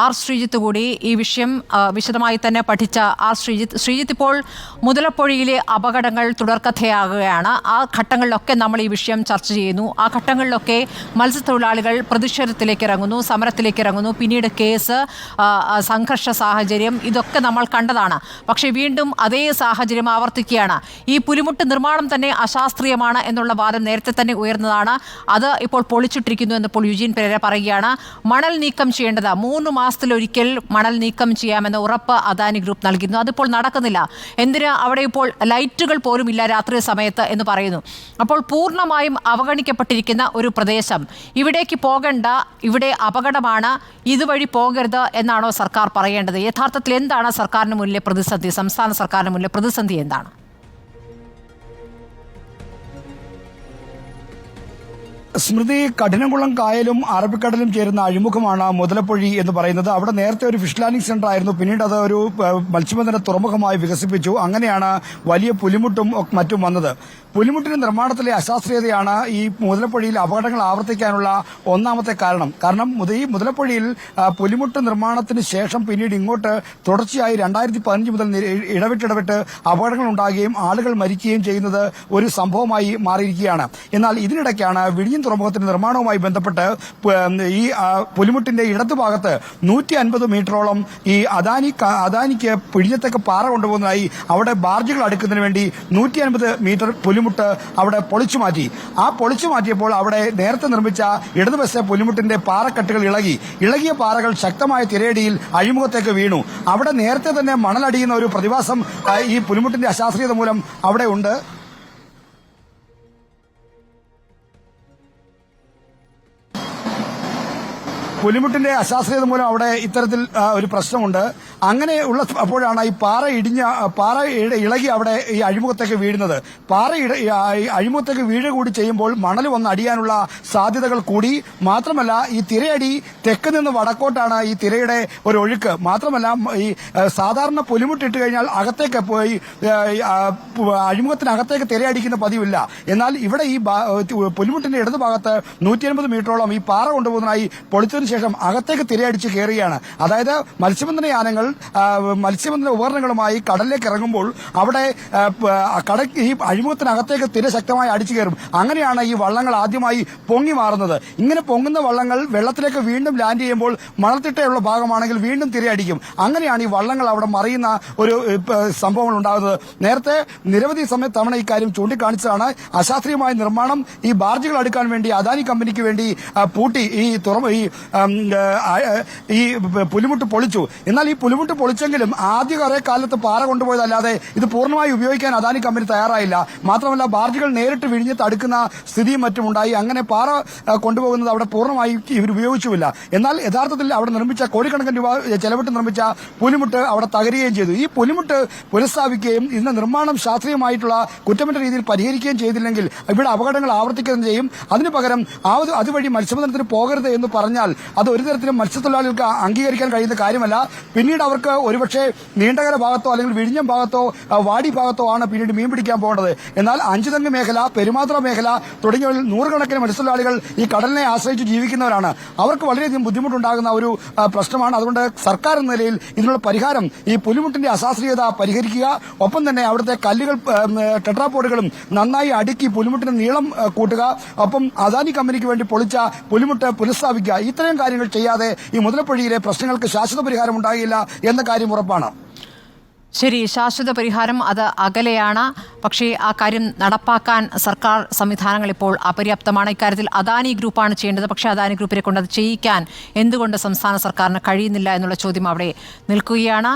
R Sreejith കൂടി ഈ വിഷയം വിശദമായി തന്നെ പഠിച്ച ആർ ശ്രീജിത്ത്. ശ്രീജിത്ത് ഇപ്പോൾ മുതലപ്പൊഴിയിലെ അപകടങ്ങൾ തുടർക്കഥയാകുകയാണ്. ആ ഘട്ടങ്ങളിലൊക്കെ നമ്മൾ ഈ വിഷയം ചർച്ച ചെയ്യുന്നു. ആ ഘട്ടങ്ങളിലൊക്കെ മത്സ്യത്തൊഴിലാളികൾ പ്രതിഷേധത്തിലേക്ക് ഇറങ്ങുന്നു സമരത്തിലേക്ക് ഇറങ്ങുന്നു. പിന്നീട് കേസ് സംഘർഷ സാഹചര്യം ഇതൊക്കെ നമ്മൾ കണ്ടതാണ്. പക്ഷേ വീണ്ടും അതേ സാഹചര്യം ആവർത്തിക്കുകയാണ്. ഈ പുലിമുട്ട് നിർമ്മാണം തന്നെ അശാസ്ത്രീയമാണ് എന്നുള്ള വാദം നേരത്തെ തന്നെ ഉയർന്നതാണ്. അത് ഇപ്പോൾ പൊളിച്ചിട്ടിരിക്കുന്നു എന്ന് ഇപ്പോൾ യുജീൻ പെരേര പറയുകയാണ്. മണൽ നീക്കം ചെയ്യേണ്ടത്. മൂന്ന് മാസത്തിലൊരിക്കൽ മണൽ നീക്കം ചെയ്യാമെന്ന ഉറപ്പ് അദാനി ഗ്രൂപ്പ് നൽകുന്നു അതിപ്പോൾ നടക്കുന്നില്ല. എന്തിന് അവിടെ ഇപ്പോൾ ലൈറ്റുകൾ പോലും ഇല്ല രാത്രി സമയത്ത് എന്ന് പറയുന്നു. അപ്പോൾ പൂർണമായും അവഗണിക്കപ്പെട്ടിരിക്കുന്ന ഒരു പ്രദേശം. ഇവിടേക്ക് പോകേണ്ട ഇവിടെ അപകടമാണ് ഇതുവഴി പോകരുത് എന്നാണോ സർക്കാർ പറയേണ്ടത്? യഥാർത്ഥത്തിൽ എന്താണ് സർക്കാരിന് മുന്നിലെ പ്രതിസന്ധി? സംസ്ഥാന സർക്കാരിന് മുന്നിലെ പ്രതിസന്ധി എന്താണ്? സ്മൃതി കഠിനംകുളം കായലും അറബിക്കടലും ചേരുന്ന അഴിമുഖമാണ് മുതലപ്പൊഴി എന്ന് പറയുന്നത്. അവിടെ നേരത്തെ ഒരു ഫിഷ് ലാൻഡിംഗ് സെന്റർ ആയിരുന്നു. പിന്നീട് അത് ഒരു മത്സ്യബന്ധന തുറമുഖമായി വികസിപ്പിച്ചു. അങ്ങനെയാണ് വലിയ പുലിമുട്ടും മറ്റും വന്നത്. പുലിമുട്ടിന്റെ നിർമ്മാണത്തിലെ അശാസ്ത്രീയതയാണ് ഈ മുതലപ്പൊഴിയിൽ അപകടങ്ങൾ ആവർത്തിക്കാനുള്ള ഒന്നാമത്തെ കാരണം. കാരണം ഈ മുതലപ്പൊഴിയിൽ പുലിമുട്ട് നിർമ്മാണത്തിന് ശേഷം പിന്നീട് ഇങ്ങോട്ട് തുടർച്ചയായി രണ്ടായിരത്തി പതിനഞ്ച് മുതൽ ഇടവിട്ടിടവിട്ട് അപകടങ്ങൾ ഉണ്ടാകുകയും ആളുകൾ മരിക്കുകയും ചെയ്യുന്നത് ഒരു സംഭവമായി മാറിയിരിക്കുകയാണ്. എന്നാൽ ഇതിനിടയ്ക്കാണ് വിഴിഞ്ഞം തുറമുഖത്തിന്റെ നിർമ്മാണവുമായി ബന്ധപ്പെട്ട് ഈ പുലിമുട്ടിന്റെ ഇടതുഭാഗത്ത് നൂറ്റി അൻപത് മീറ്ററോളം ഈ അദാനി അദാനിക്ക് പിഴിഞ്ഞത്തേക്ക് പാറ കൊണ്ടുപോകുന്നതായി അവിടെ ബാർജുകൾ അടുക്കുന്നതിന് വേണ്ടി നൂറ്റി അൻപത് മീറ്റർ പുലിമുട്ട് അവിടെ പൊളിച്ചു മാറ്റി. ആ പൊളിച്ചു മാറ്റിയപ്പോൾ അവിടെ നേരത്തെ നിർമ്മിച്ച ഇടതുവശ പുലിമുട്ടിന്റെ പാറക്കെട്ടുകൾ ഇളകി. ഇളകിയ പാറകൾ ശക്തമായ തിരയടിയിൽ അഴിമുഖത്തേക്ക് വീണു. അവിടെ നേരത്തെ തന്നെ മണലടിയുന്ന ഒരു പ്രതിഭാസം ഈ പുലിമുട്ടിന്റെ അശാസ്ത്രീയത മൂലം അവിടെ ഉണ്ട്. പുലിമുട്ടിന്റെ അശാസ്ത്രീയത മൂലം അവിടെ ഇത്തരത്തിൽ ഒരു പ്രശ്നമുണ്ട്. അങ്ങനെ ഉള്ള അപ്പോഴാണ് ഈ പാറ ഇടിഞ്ഞ പാറ ഇളകി അവിടെ ഈ അഴിമുഖത്തേക്ക് വീഴുന്നത്. പാറ അഴിമുഖത്തേക്ക് വീഴ കൂടി ചെയ്യുമ്പോൾ മണൽ വന്ന് അടിയാനുള്ള സാധ്യതകൾ കൂടി. മാത്രമല്ല ഈ തിരയടി തെക്ക് നിന്ന് വടക്കോട്ടാണ് ഈ തിരയുടെ ഒരു ഒഴുക്ക്. മാത്രമല്ല ഈ സാധാരണ പുലിമുട്ടിട്ട് കഴിഞ്ഞാൽ അകത്തേക്ക് പോയി അഴിമുഖത്തിനകത്തേക്ക് തിരയടിക്കുന്ന പതിവില്ല. എന്നാൽ ഇവിടെ ഈ പൊലിമുട്ടിന്റെ ഇടതു ഭാഗത്ത് നൂറ്റി അൻപത് മീറ്ററോളം ഈ പാറ കൊണ്ടുപോകുന്നതായി പൊളിച്ചതിന് ശേഷം അകത്തേക്ക് തിരയടിച്ച് കയറുകയാണ്. അതായത് മത്സ്യബന്ധന യാനങ്ങൾ മത്സ്യബന്ധന ഉപകരണങ്ങളുമായി കടലിലേക്ക് ഇറങ്ങുമ്പോൾ അവിടെ കട ഈ അഴിമുഖത്തിനകത്തേക്ക് തിര ശക്തമായി അടിച്ചു കയറും. അങ്ങനെയാണ് ഈ വള്ളങ്ങൾ ആദ്യമായി പൊങ്ങി മാറുന്നത്. ഇങ്ങനെ പൊങ്ങുന്ന വള്ളങ്ങൾ വെള്ളത്തിലേക്ക് വീണ്ടും ലാൻഡ് ചെയ്യുമ്പോൾ മണൽത്തിട്ടയുള്ള ഭാഗമാണെങ്കിൽ വീണ്ടും തിരയടിക്കും അങ്ങനെയാണ് ഈ വള്ളങ്ങൾ അവിടെ മറിയുന്ന ഒരു സംഭവങ്ങൾ ഉണ്ടാകുന്നത്. നേരത്തെ നിരവധി സമയത്ത് തവണ ഇക്കാര്യം ചൂണ്ടിക്കാണിച്ചതാണ്. അശാസ്ത്രീയമായ നിർമ്മാണം ഈ ബാർജുകൾ അടുക്കാൻ വേണ്ടി അദാനി കമ്പനിക്ക് വേണ്ടി പൂട്ടി ഈ തുറ ഈ പുലിമുട്ട് പൊളിച്ചു. എന്നാൽ ഈ പുലിമുട്ട് പൊളിച്ചെങ്കിലും ആദ്യ കുറെ കാലത്ത് പാറ കൊണ്ടുപോയതല്ലാതെ ഇത് പൂർണമായി ഉപയോഗിക്കാൻ അദാനി കമ്പനി തയ്യാറായില്ല. മാത്രമല്ല ബാർജുകൾ നേരിട്ട് വിഴിഞ്ഞ് തടുക്കുന്ന സ്ഥിതിയും മറ്റും ഉണ്ടായി. അങ്ങനെ പാറ കൊണ്ടുപോകുന്നത് അവിടെ പൂർണമായി ഇവർ ഉപയോഗിച്ചുമില്ല. എന്നാൽ യഥാർത്ഥത്തിൽ അവിടെ നിർമ്മിച്ച കോടിക്കണക്കിന് രൂപ ചെലവിട്ട് നിർമ്മിച്ച പുലിമുട്ട് അവിടെ തകരുകയും ചെയ്തു. ഈ പുലിമുട്ട് പുനഃസ്ഥാപിക്കുകയും ഇതിന്റെ നിർമ്മാണം ശാസ്ത്രീയമായിട്ടുള്ള കുറ്റമറ്റ രീതിയിൽ പരിഹരിക്കുകയും ചെയ്തില്ലെങ്കിൽ ഇവിടെ അപകടങ്ങൾ ആവർത്തിക്കുകയും ചെയ്യും. അതിനു പകരം അതുവഴി മത്സ്യബന്ധനത്തിന് പോകരുത് എന്ന് പറഞ്ഞാൽ അത് ഒരു തരത്തിലും മത്സ്യത്തൊഴിലാളികൾക്ക് അംഗീകരിക്കാൻ കഴിയുന്ന കാര്യമല്ല. പിന്നീട് അവർക്ക് ഒരുപക്ഷെ നീണ്ടകര ഭാഗത്തോ അല്ലെങ്കിൽ വിഴിഞ്ഞം ഭാഗത്തോ വാടി ഭാഗത്തോ ആണ് പിന്നീട് മീൻ പിടിക്കാൻ പോകേണ്ടത്. എന്നാൽ അഞ്ചുതെങ്ങ് മേഖല പെരുമാത്ര മേഖല തുടങ്ങിയ നൂറുകണക്കിന് മത്സ്യത്തൊഴിലാളികൾ ഈ കടലിനെ ആശ്രയിച്ച് ജീവിക്കുന്നവരാണ്. അവർക്ക് വളരെയധികം ബുദ്ധിമുട്ടുണ്ടാകുന്ന ഒരു പ്രശ്നമാണ്. അതുകൊണ്ട് സർക്കാർ എന്ന നിലയിൽ ഇതിനുള്ള പരിഹാരം ഈ പുലിമുട്ടിന്റെ അശാസ്ത്രീയത പരിഹരിക്കുക. ഒപ്പം തന്നെ അവിടുത്തെ കല്ലുകൾ ടെട്രാപോഡുകളും നന്നായി അടുക്കി പുലിമുട്ടിന്റെ നീളം കൂട്ടുക. ഒപ്പം അദാനി കമ്പനിക്ക് വേണ്ടി പൊളിച്ച പുലിമുട്ട് പുനഃസ്ഥാപിക്കുക. ഇത്തരം കാര്യങ്ങൾ ചെയ്യാതെ ഈ മുതലപ്പൊഴിയിലെ പ്രശ്നങ്ങൾക്ക് ശാശ്വത പരിഹാരം ഉണ്ടാകില്ല എന്ന കാര്യം ഉറപ്പാണ്. ശരി ശാശ്വത പരിഹാരം അത് അകലെയാണ്. പക്ഷേ ആ കാര്യം നടപ്പാക്കാൻ സർക്കാർ സംവിധാനങ്ങൾ ഇപ്പോൾ അപര്യാപ്തമാണ്. ഇക്കാര്യത്തിൽ അദാനി ഗ്രൂപ്പാണ് ചെയ്യേണ്ടത്. പക്ഷേ അദാനി ഗ്രൂപ്പിനെ കൊണ്ട് അത് ചെയ്യിക്കാൻ എന്തുകൊണ്ട് സംസ്ഥാന സർക്കാരിന് കഴിയുന്നില്ല എന്നുള്ള ചോദ്യം അവിടെ നിൽക്കുകയാണ്.